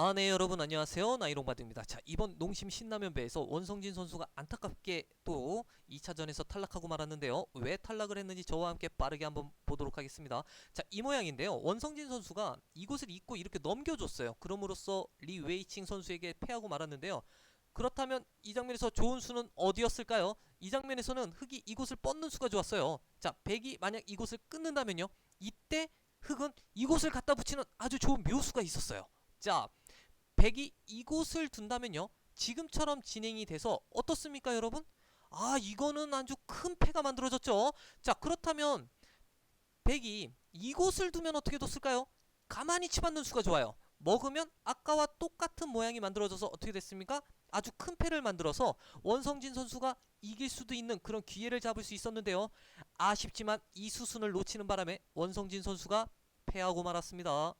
아, 네, 여러분 안녕하세요. 나이롱바드입니다. 자, 이번 농심 신라면 배에서 원성진 선수가 안타깝게 또 2차전에서 탈락하고 말았는데요. 왜 탈락을 했는지 저와 함께 빠르게 한번 보도록 하겠습니다. 자, 이 모양인데요. 원성진 선수가 이곳을 잇고 이렇게 넘겨줬어요. 그럼으로써 리 웨이칭 선수에게 패하고 말았는데요. 그렇다면 이 장면에서 좋은 수는 어디였을까요? 이 장면에서는 흑이 이곳을 뻗는 수가 좋았어요. 자, 백이 만약 이곳을 끊는다면요. 이때 흑은 이곳을 갖다 붙이는 아주 좋은 묘수가 있었어요. 자, 백이 이곳을 둔다면요. 지금처럼 진행이 돼서 어떻습니까, 여러분? 아, 이거는 아주 큰 패가 만들어졌죠. 자, 그렇다면 백이 이곳을 두면 어떻게 뒀을까요? 가만히 치받는 수가 좋아요. 먹으면 아까와 똑같은 모양이 만들어져서 어떻게 됐습니까? 아주 큰 패를 만들어서 원성진 선수가 이길 수도 있는 그런 기회를 잡을 수 있었는데요. 아쉽지만 이 수순을 놓치는 바람에 원성진 선수가 패하고 말았습니다.